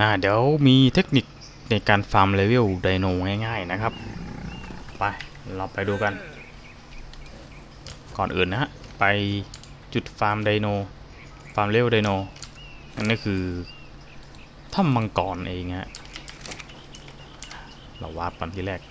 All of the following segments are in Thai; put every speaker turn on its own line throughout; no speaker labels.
อ่าเดี๋ยวมีเทคนิคในการฟาร์มเลเวลไดโนง่ายๆนะครับ ไป เราไปดูกัน ก่อนอื่นนะฮะ ไปจุดฟาร์มไดโน ฟาร์มเลเวลไดโนนั่นก็คือถ้ำมังกรเองฮะ เราวาร์ปก่อนที่แรก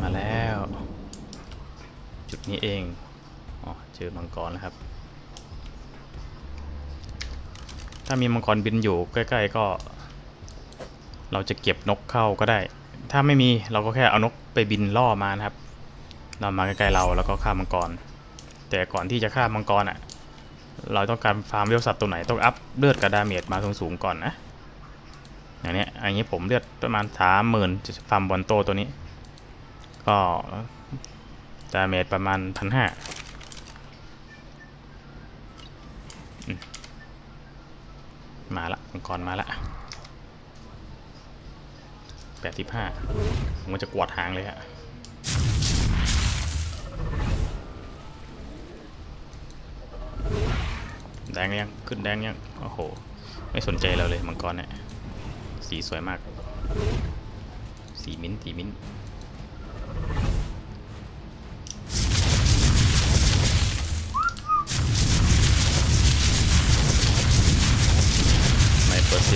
มาแล้ว จุด นี้เองอ๋อเจอมังกรแล้วครับ ถ้ามีมังกรบินอยู่ใกล้ ๆ ก็ เราจะเก็บนกเข้าก็ได้ ถ้าไม่มีเราก็แค่เอานกไปบินล่อมานะครับเรามาใกล้ๆเราแล้วก็ฆ่ามังกร แต่ก่อนที่จะฆ่ามังกรอะ เราต้องการฟาร์มเวลสัตว์ตัวไหนต้องอัพเลือดกับดาเมจมาสูงๆก่อนนะอย่างเนี้ยอันนี้ผมเลือดประมาณสามหมื่นจะฟาร์มบอลโตตัวนี้ ก็ ดาเมจประมาณพันห้ามาละมังกรมาละแปดสิบห้ามันจะกวาดหางเลยฮะแดงยัง ขึ้นแดงยัง โอ้โห ไม่สนใจเราเลยมังกรเนี่ย สีสวยมาก สีมิ้นท์สีมิ้น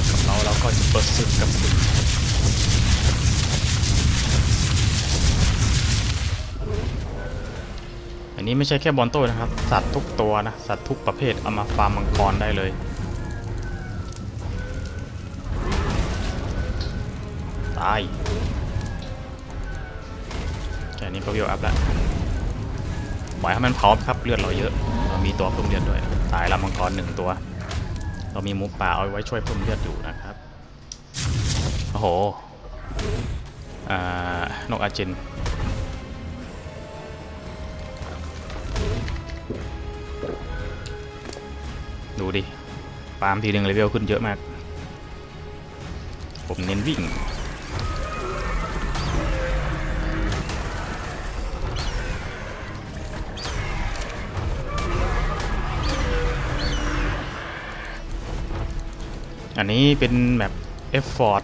กกับเราเราก็จะเปิดศึกกับคุณอันนี้ไม่ใช่แค่บอลโต้นะครับ สัตว์ทุกตัวนะ สัตว์ทุกประเภทเอามาฟาร์มมังกรได้เลยตายแค่นี้ก็วิวอัพแล้วปล่อยให้มันเผาครับเลือดเราเยอะ เรามีตัวเพิ่มเลือดด้วย ตายแล้วมังกรหนึ่งตัว เรามีหมูป่าเอาไว้ช่วยเพิ่มเลือดอยู่นะครับ โอ้โห อ่า นกอาจินดูดิ ปามทีหนึ่งเลเวลขึ้นเยอะมาก ผมเน้นวิ่ง อันนี้เป็นแบบเอฟฟอร์ด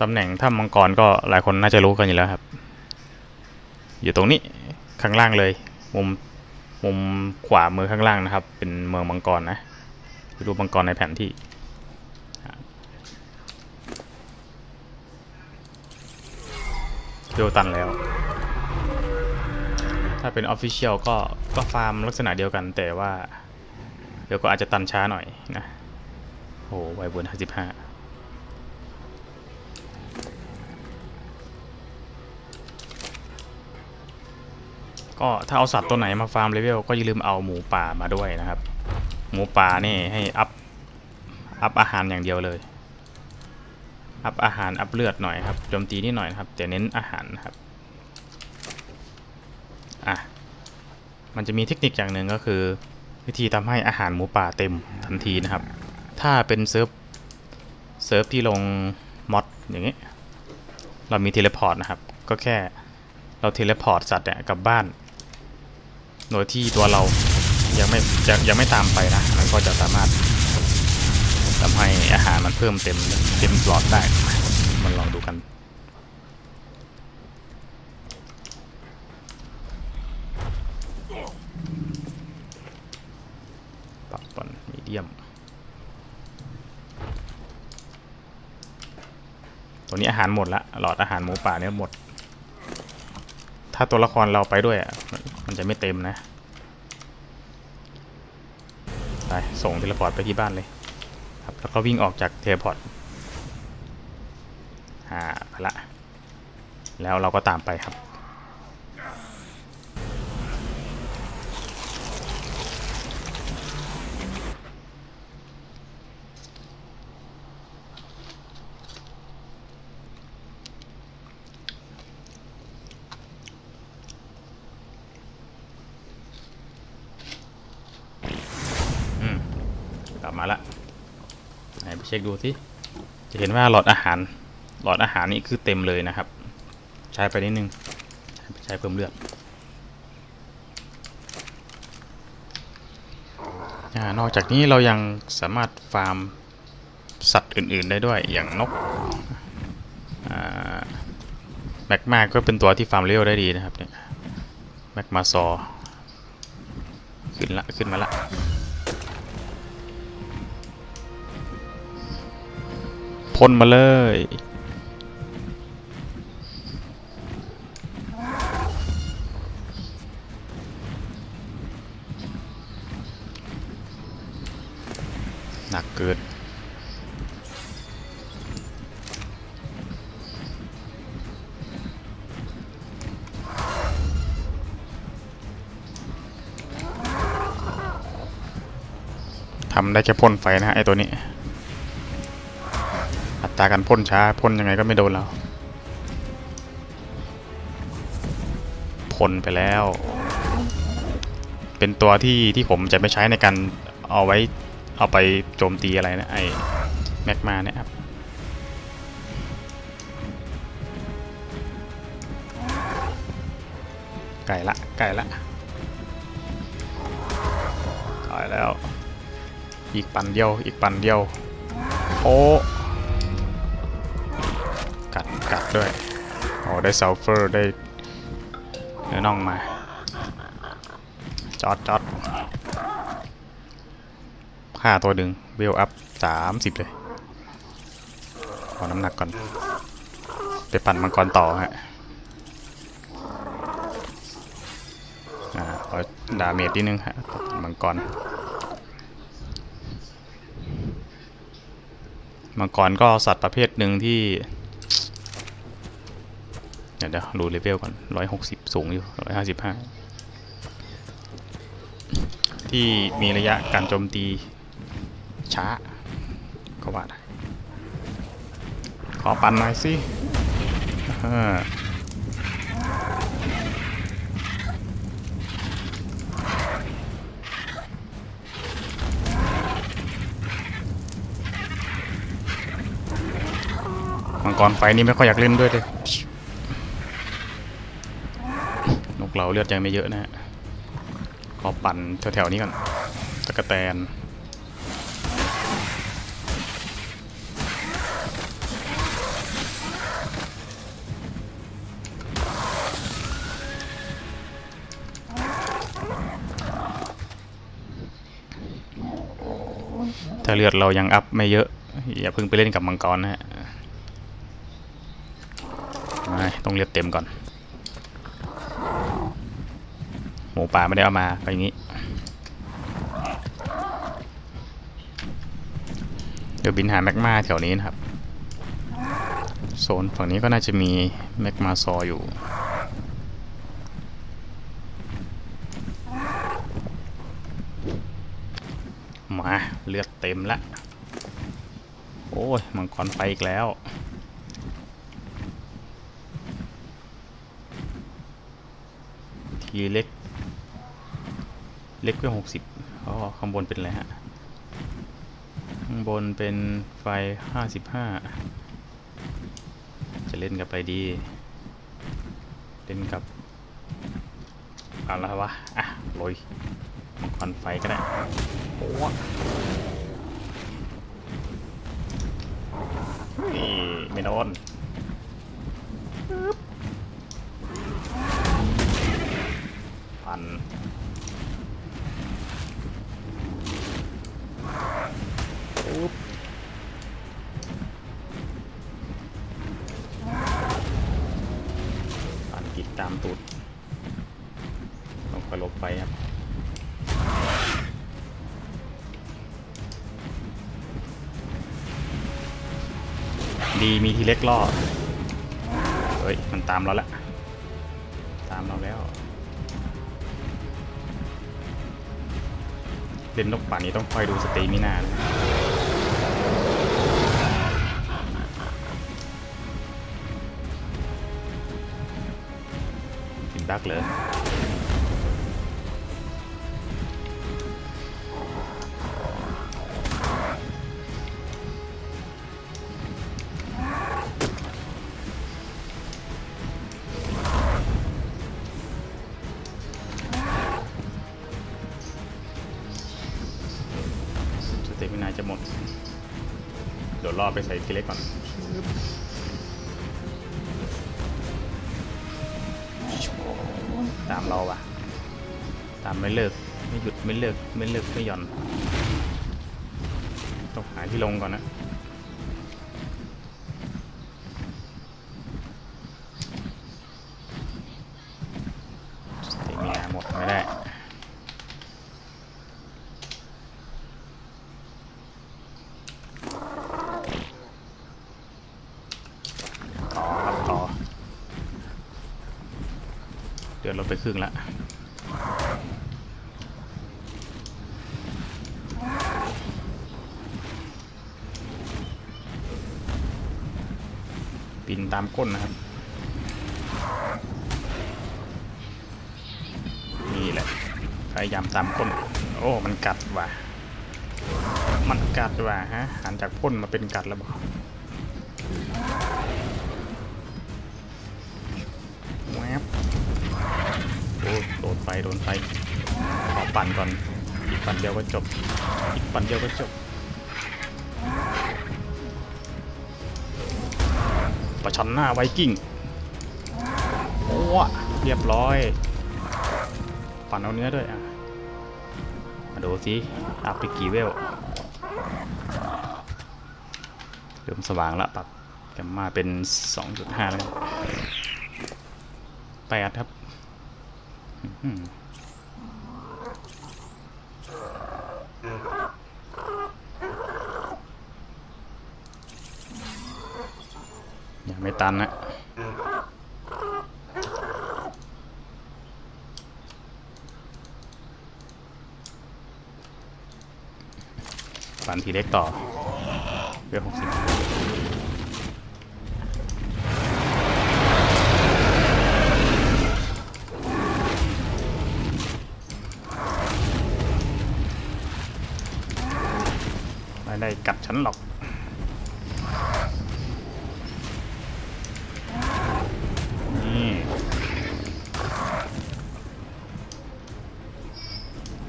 ตำแหน่งถ้ำมังกรก็หลายคนน่าจะรู้กันอยู่แล้วครับ อยู่ตรงนี้ข้างล่างเลย มุมมุมขวามือข้างล่างนะครับ เป็นเมืองมังกรนะรูปมังกรในแผนที่ เวตันแล้ว ถ้าเป็นออฟฟิเชียลก็ก็ฟาร์มลักษณะเดียวกันแต่ว่า เดี๋ยวก็อาจจะตันช้าหน่อยนะโอ้ไวบนห้าสิบห้าก็ถ้าเอาสัตว์ตัวไหนมาฟาร์มเลเวลก็อย่าลืมเอาหมูป่ามาด้วยนะครับ หมูป่านี่ให้อัพอัพอาหารอย่างเดียวเลย อัพอาหารอัพเลือดหน่อยครับโจมตีนิดหน่อยครับ แต่เน้นอาหารนะครับอะมันจะมีเทคนิคอย่างหนึ่งก็คือ วิธีทำให้อาหารหมูป่าเต็มทันทีนะครับ ถ้าเป็นเซิร์ฟเซิร์ฟที่ลงมอดอย่างนี้เรามีเทเลพอร์ตนะครับ ก็แค่เราเทเลพอร์ตสัตว์เนี่ยกลับบ้าน โดยที่ตัวเรายังไม่ยังไม่ตามไปนะมันก็จะสามารถ ทำให้อาหารมันเพิ่มเต็มเต็มหลอดได้มันลองดูกันปรับบอลมีเดียม ตัวนี้อาหารหมดละหลอดอาหารหมูป่าเนี่ยหมด ถ้าตัวละครเราไปด้วยอะมันมันจะไม่เต็มนะ ไป ส่งเทเลพอร์ตไปที่บ้านเลย ครับแล้วก็วิ่งออกจากเทเพอร์ตอ่าไปละ แล้วเราก็ตามไปครับ กลับมาละ เช็คดูสิจะเห็นว่าหลอดอาหาร หลอดอาหารนี่คือเต็มเลยนะครับ ใช้ไปนิดนึงใช้เพิ่มเลือดนอกจากนี้เรายังสามารถฟาร์มสัตว์อื่น ๆ ได้ด้วยอย่างนกแมกมาก็เป็นตัวที่ฟาร์มเร็วได้ดีนะครับเนี่ยแมกมาซอขึ้นละขึ้นมาละ นมาเลย หนักเกินทำได้แค่พ่นไฟนะฮะไอตัวนี้ ตาการพ่นช้าพ่นยังไงก็ไม่โดนเราพ่นไปแล้ว เป็นตัวที่ที่ผมจะไม่ใช้ในการเอาไว้เอาไปโจมตีอะไรนะไอแมกมาเนี่ยครับไก่ละไก่ละตายแล้ว อีกปันเดียว อีกปันเดียวโอ้ กัดกัดด้วยโอ้ได้ซัลเฟอร์ได้เนื้อน่องมาจอดจอดค่าตัวหนึ่งเวลอัพสามสิบเลย ขอน้ำหนักก่อน ไปปั่นมังกรต่อฮะอ่าขอดาเมจนิดนึงฮะมังกร มังกรก็สัตว์ประเภทหนึ่งที่ เดี๋ยวเดี๋ยวดูเลเวลก่อนร้อยหกสิบสูงอยู่ร้อยห้าสิบห้าที่มีระยะการโจมตีช้าก็ว่าได้ขอปันหน่อยสิอ่ามังกรไฟนี่ไม่ค่อยอยากเล่นด้วยเลย นก เราเลือดยังไม่เยอะนะฮะขอปั่นแถวๆนี้ก่อนตะกะแตนถ้าเลือดเรายังอัพไม่เยอะ อย่าเพิ่งไปเล่นกับมังกรนะฮะไม่ต้องเลือดเต็มก่อน หมูป่าไม่ได้เอามาไปอย่างนี้เดี๋ยวบินหาแมกมาแถวนี้นะครับ โซนฝั่งนี้ก็น่าจะมีแมกมาซออยู่มาเลือดเต็มละ โอ้ย มังกรไปอีกแล้ว ทีเล็ก เล็กก็หกสิบอ๋อข้างบนเป็นอะไรฮะ ข้างบนเป็นไฟห้าสิบห้าจะเล่นกับอะไรดี เล่นกับอะไรวะ อะโรยมังกรไฟก็ได้โอ้นี่ไม่โดนปึ๊บปัน เล็กล่อเฮ้ย มันตามเราแล้วตามเราแล้ว เล่นนกป่านี้ต้องคอยดูสเตมินานะติดบักเลย จะหมด เดี๋ยวรอไปใส่ทีเล็กก่อนตามเราว่ะ ตามไม่เลิก ไม่หยุดไม่เลิก ไม่เลิก ไม่หย่อน ต้องหาที่ลงก่อนนะ สเตมินาหมดไม่ได้ ต่อครับต่อ เดือนลดไปครึ่งละปินตามก้นนะครับ นี่แหละ พยายามตามก้น โอ้ มันกัดว่ะ มันกัดว่ะฮะ หันจากพ่นมาเป็นกัดแล้วบอก โดนไฟโดนไฟขอปั่นก่อนอีกปั่นเดียวก็จบ อีกปั่นเดียวก็จบประชันหน้าไวกิ้งโอ้เรียบร้อย ปั่นเอาเนื้อด้วยอะมาดูสิอัพไปกี่เวลเริ่มสว่างละปรับแกมมาเป็น 2.5 แล้วแปดครับ ยังไม่ตันนะปั่นทีเล็กต่อเวลหกสิบ นหรอก นี่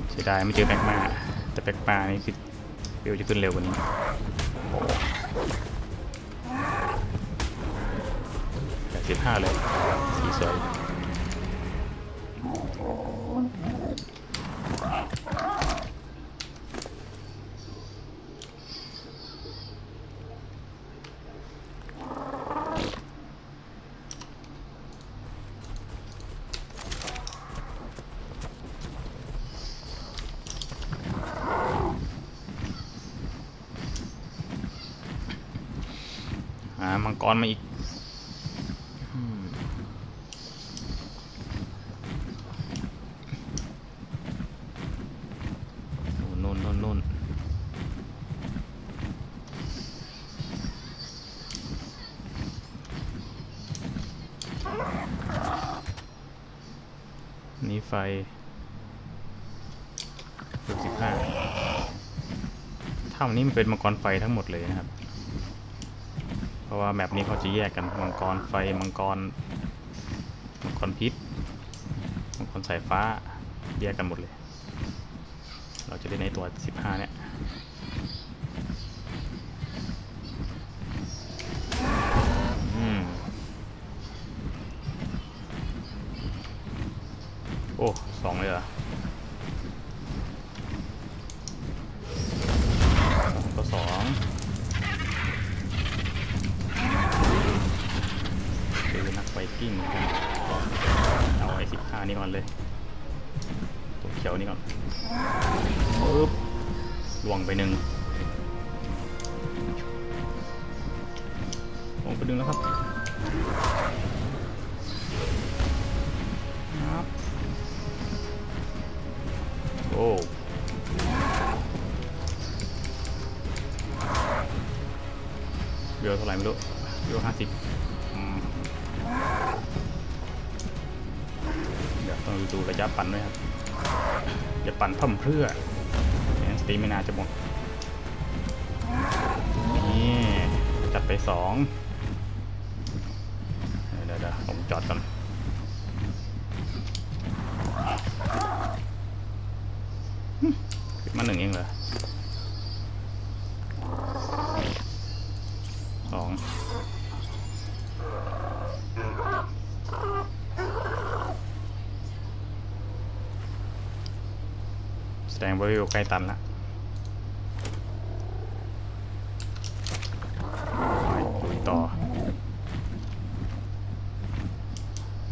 เสียดายไม่เจอแบกมาแต่แบ็กมานี่คือเร็วจะขึ้นเร็วกว่านี้แปดสิบห้าเลยสีสวย หามังก รมาอีกนู่นนู่นนู่นนี่ไฟหกสิบห้าถ้ำนี้มันเป็นมังกรไฟทั้งหมดเลยนะครับ ราะว่าแมปนี้เขาจะแยกกันมังกรไฟมังกรมังกรพิษมังกรสายฟ้าแยกกันหมดเลย เราจะเล่นในตัว 15 เนี่ย อืม โอ้สองเลยเหรอสองก็สอง คือนักไวกิ้งเหมือนกันเอาไอ้สิบห้านี่ก่ อนเลย ตัวเขียวนี่ก่อนปึ๊บลวงไปหนึ่งลงไปหนึ่งแล้วครับครับโอ้เรือเท่าไหร่ไม่รู้เรือห้าสิบ องดูระยะปั่นด้วยครับอย่าปั่นเพิ่มเพื่อไม่งั้นสตีไม่น่าจะหมดนี่จัดไปสองเดี๋ยวผมจอดก่อนหึขึ้นมาหนึ่งเองเหรอ แสดงว่ใกล้ตันละไปลุยต่อ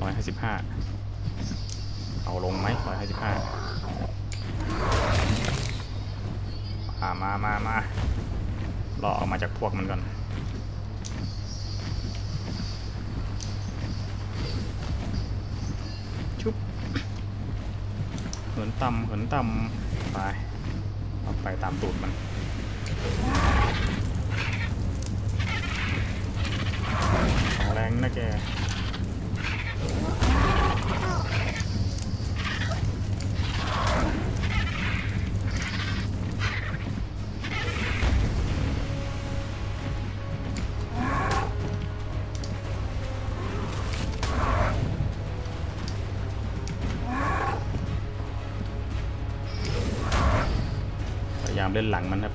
ร้อยห้าสิบห้าเอาลงไหมร้อยห้าสิบห้ามามามามารอออกมาจากพวกมันก่อน ชุบเหินต่ำเหินต่ำ ไปตามตูดมันแรงนะแก เล่นหลังมันครับ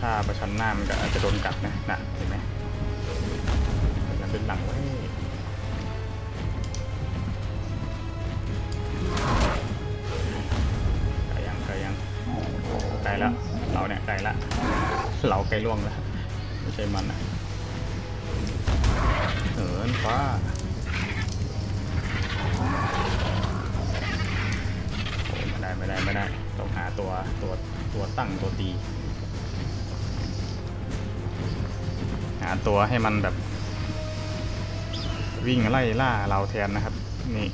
ถ้าประชันหน้ามันก็อาจจะโดนกัดนะนะเห็นไหมพยายามเล่นหลังไว้ไกลยังไกลยังไกลแล้วเราเนี่ยไกลละเราใกลล่วงแล้วไม่ใช่มันนะเหินฟ้า ตั้งตัวตี หาตัวให้มันแบบ วิ่งไล่ล่าเราแทนนะครับ นี่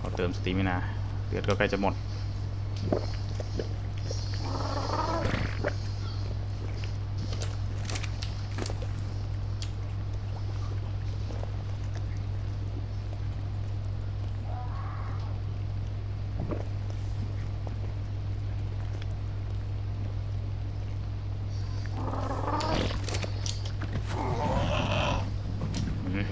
ขอเติมสตรีมินาเลือดก็ใกล้จะหมด อืม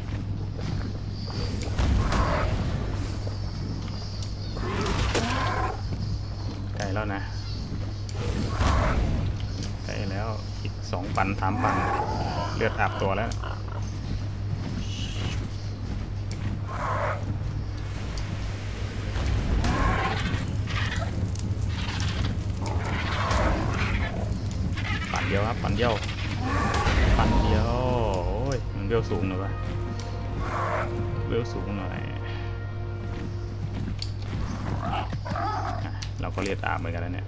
ใกล้แล้วนะ ใกล้แล้วอี ปันสามปัน เลือดอาบตัวแล้ว ปันเดียวครับ ปันเดียว ปันเดียว โอ้ย มันเวสูงหน่อยวะเวสูงหน่อย เราก็เรียดอาบเหมือนกันแล้วเนี่ย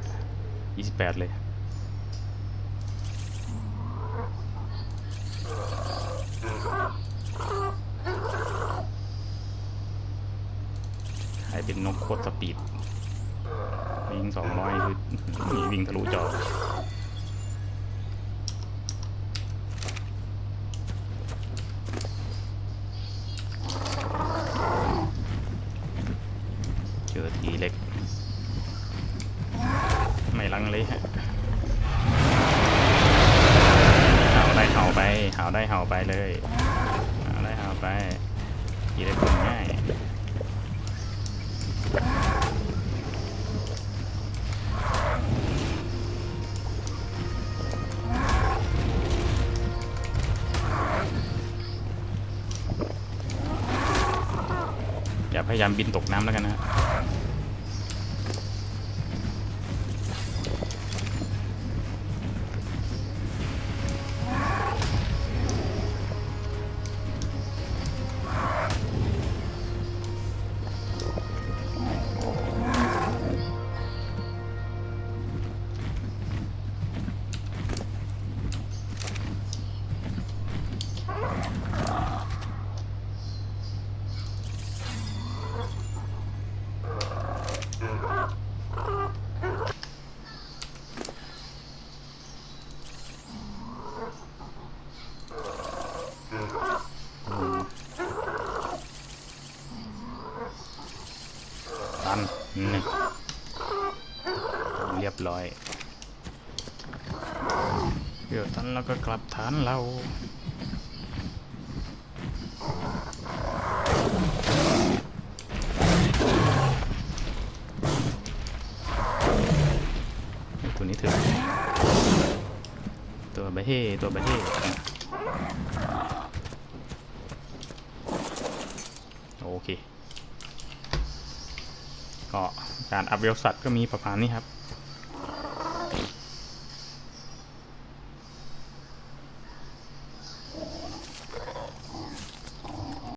28 เลย ใครเป็ นกโคตรสปีดวิ่ง200คือนี่วิ่งทะลุจอเจอทีเล็ก ไม่ลังเลยฮะเห่าได้เห่าไปเห่าได้เห่าไปเลยายามบินตกน้ำแล้วกันนะ เรียบร้อยเดี๋ยวตันแล้วก็กลับฐานเราตัวนี้ถึงตัวบะเฮ่ตัวบะเฮ่โอเคก็การอัพเวลสัตว์ก็มีประมาณนี้ครับ